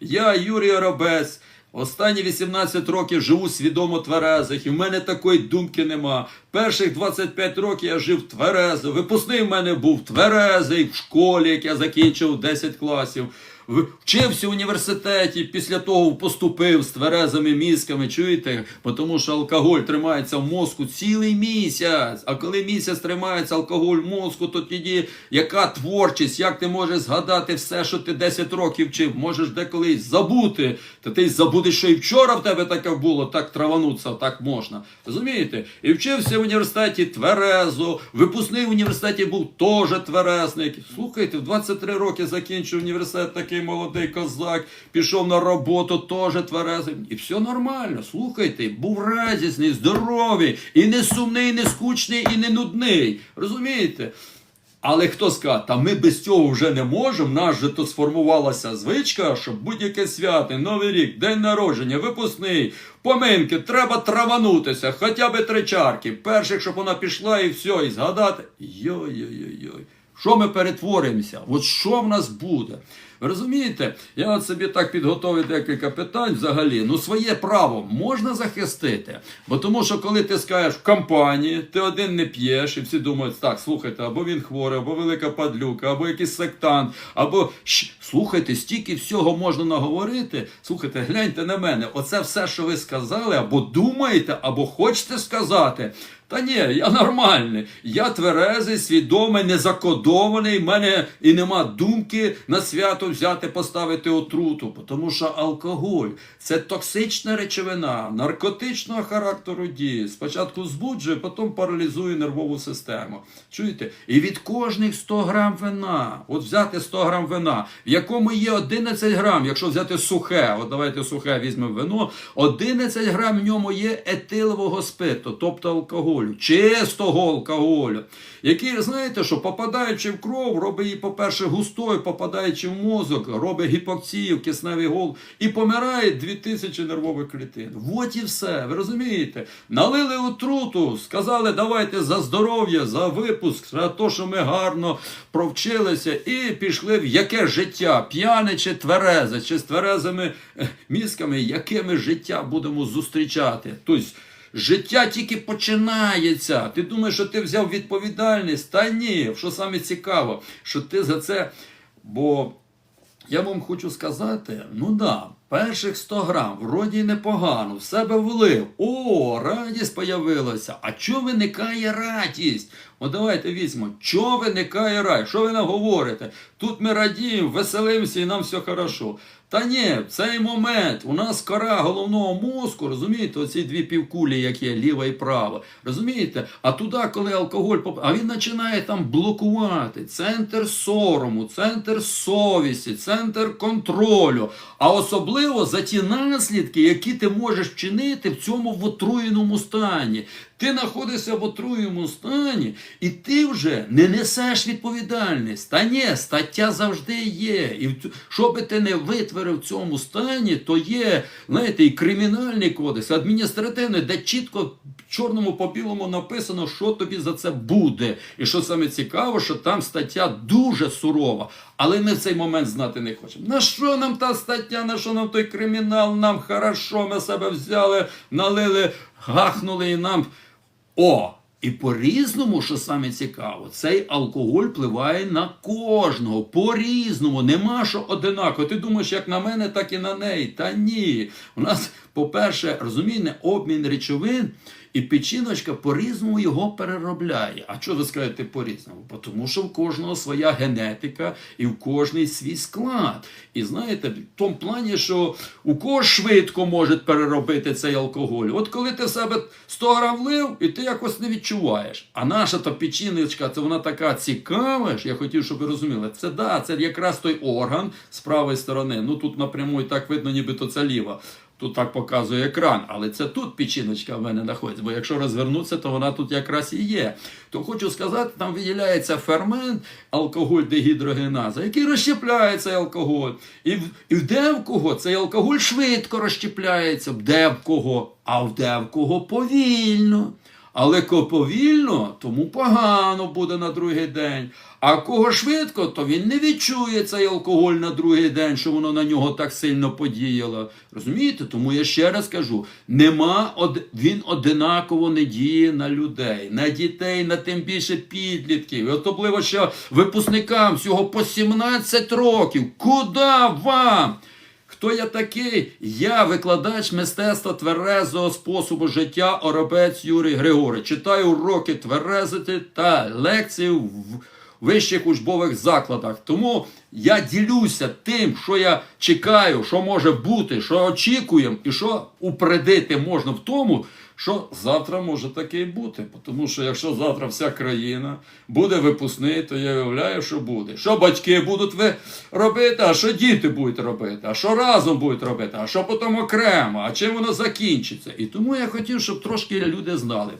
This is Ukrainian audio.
Я Юрій Робець. Останні 18 років живу свідомо тверезих, і в мене такої думки нема. Перших 25 років я жив тверезо. Випускний в мене був тверезий в школі, як я закінчив 10 класів. Вчився в університеті, після того поступив з тверезими мізками, чуєте? Тому що алкоголь тримається в мозку цілий місяць. А коли місяць тримається алкоголь в мозку, то тоді яка творчість, як ти можеш згадати все, що ти 10 років вчив, можеш деколись забути. Та ти забудеш, що і вчора в тебе таке було, так травануться, так можна. Розумієте? І вчився в університеті тверезо, випускний в університеті був теж тверезник. Слухайте, в 23 роки закінчив університет, такий молодий козак, пішов на роботу, теж тверезий. І все нормально. Слухайте, був радісний, здоровий, і не сумний, і не скучний, і не нудний. Розумієте? Але хто скаже, та ми без цього вже не можемо. Нас же то сформувалася звичка, що будь-яке свято, Новий рік, день народження, випускний, поминки, треба траванутися, хоча б три чарки. Перших, щоб вона пішла і все, і згадати. Йой-йой-йой. Що ми перетворимося? От що в нас буде? Ви розумієте? Я от собі так підготовив декілька питань взагалі. Ну, своє право можна захистити. Бо тому, що коли ти скажеш в компанії, ти один не п'єш, і всі думають, так, слухайте, або він хворий, або велика падлюка, або якийсь сектант, або «Щ, слухайте, стільки всього можна наговорити. Слухайте, гляньте на мене, оце все, що ви сказали, або думаєте, або хочете сказати. Та ні, я нормальний. Я тверезий, свідомий, незакодований. В мене і нема думки на свято взяти, поставити отруту. Тому що алкоголь це токсична речовина, наркотичного характеру дії. Спочатку збуджує, потім паралізує нервову систему. Чуєте? І від кожних 100 грам вина, от взяти 100 грам вина, в якому є 11 грам, якщо взяти сухе, от давайте сухе візьмемо вино, 11 грам в ньому є етилового спирту, тобто алкоголю, чистого алкоголю, який, знаєте, що попадаючи в кров, робить її, по-перше, густою, попадаючи в мозок, робить гіпоксію, кисневий гол і помирає 2000 нервових клітин. От і все. Ви розумієте? Налили отруту, сказали, давайте за здоров'я, за випуск, за те, що ми гарно провчилися, і пішли в яке життя, п'яне чи тверезе, чи з тверезими е, мізками, яке ми життя будемо зустрічати. Тобто, Життя тільки починається. Ти думаєш, що ти взяв відповідальність? Та ні, що саме цікаво, що ти за це. Бо я вам хочу сказати, ну да, перших 100 грам, вроді непогано, в себе влив. О, радість появилася. А чого виникає радість? От давайте візьмемо, чого виникає радість? Що ви нам говорите? Тут ми радіємо, веселимося і нам все хорошо. Та ні, в цей момент у нас кора головного мозку, розумієте, оці дві півкулі, як є, ліва і права. Розумієте? А туди, коли алкоголь поп... а він починає там блокувати центр сорому, центр совісті, центр контролю. А особливо за ті наслідки, які ти можеш вчинити в цьому в отруєному стані. Ти знаходишся в отруєному стані, і ти вже не несеш відповідальність. Та ні, стаття завжди є. І що би ти не витворив в цьому стані, то є, знаєте, і кримінальний кодекс, адміністративний, де чітко чорному по білому написано, що тобі за це буде. І що саме цікаво, що там стаття дуже сурова. Але ми в цей момент знати не хочемо. На що нам та стаття, на що нам той кримінал? Нам хорошо, ми себе взяли, налили, гахнули і нам. О! І по-різному, що саме цікаво, цей алкоголь впливає на кожного. По-різному. Нема що одинаково. Ти думаєш, як на мене, так і на неї. Та ні. У нас, по-перше, розумієте, обмін речовин, і печіночка по-різному його переробляє. А що ви скажете по-різному? Тому що в кожного своя генетика і в кожний свій склад. І знаєте, в тому плані, що у кого швидко може переробити цей алкоголь. От коли ти в себе 100 грам влив, і ти якось не відчуваєш. А наша то печіночка, це вона така цікава, ж, я хотів, щоб ви розуміли. Це да, це якраз той орган з правої сторони. Ну тут напряму і так видно, нібито це ліва. Тут так показує екран, але це тут печіночка в мене знаходиться. Бо якщо розвернутися, то вона тут якраз і є. То хочу сказати, там виділяється фермент, алкоголь дегідрогеназа, який розщепляє цей алкоголь. І в, і де в кого цей алкоголь швидко розщепляється, де в кого, а в де в кого повільно. Але кого повільно, тому погано буде на другий день. А кого швидко, то він не відчує цей алкоголь на другий день, що воно на нього так сильно подіяло. Розумієте? Тому я ще раз кажу: нема од... він одинаково не діє на людей, на дітей, на тим більше підлітків. Особливо що випускникам всього по 17 років. Куди вам? Хто я такий? Я викладач мистецтва тверезого способу життя Оробець Юрій Григорий. Читаю уроки тверезити та лекції в вищих учбових закладах. Тому я ділюся тим, що я чекаю, що може бути, що очікуємо, і що упредити можна в тому, що завтра може таке і бути. Тому що якщо завтра вся країна буде випускний, то я уявляю, що буде. Що батьки будуть робити, а що діти будуть робити, а що разом будуть робити, а що потім окремо, а чим воно закінчиться. І тому я хотів, щоб трошки люди знали.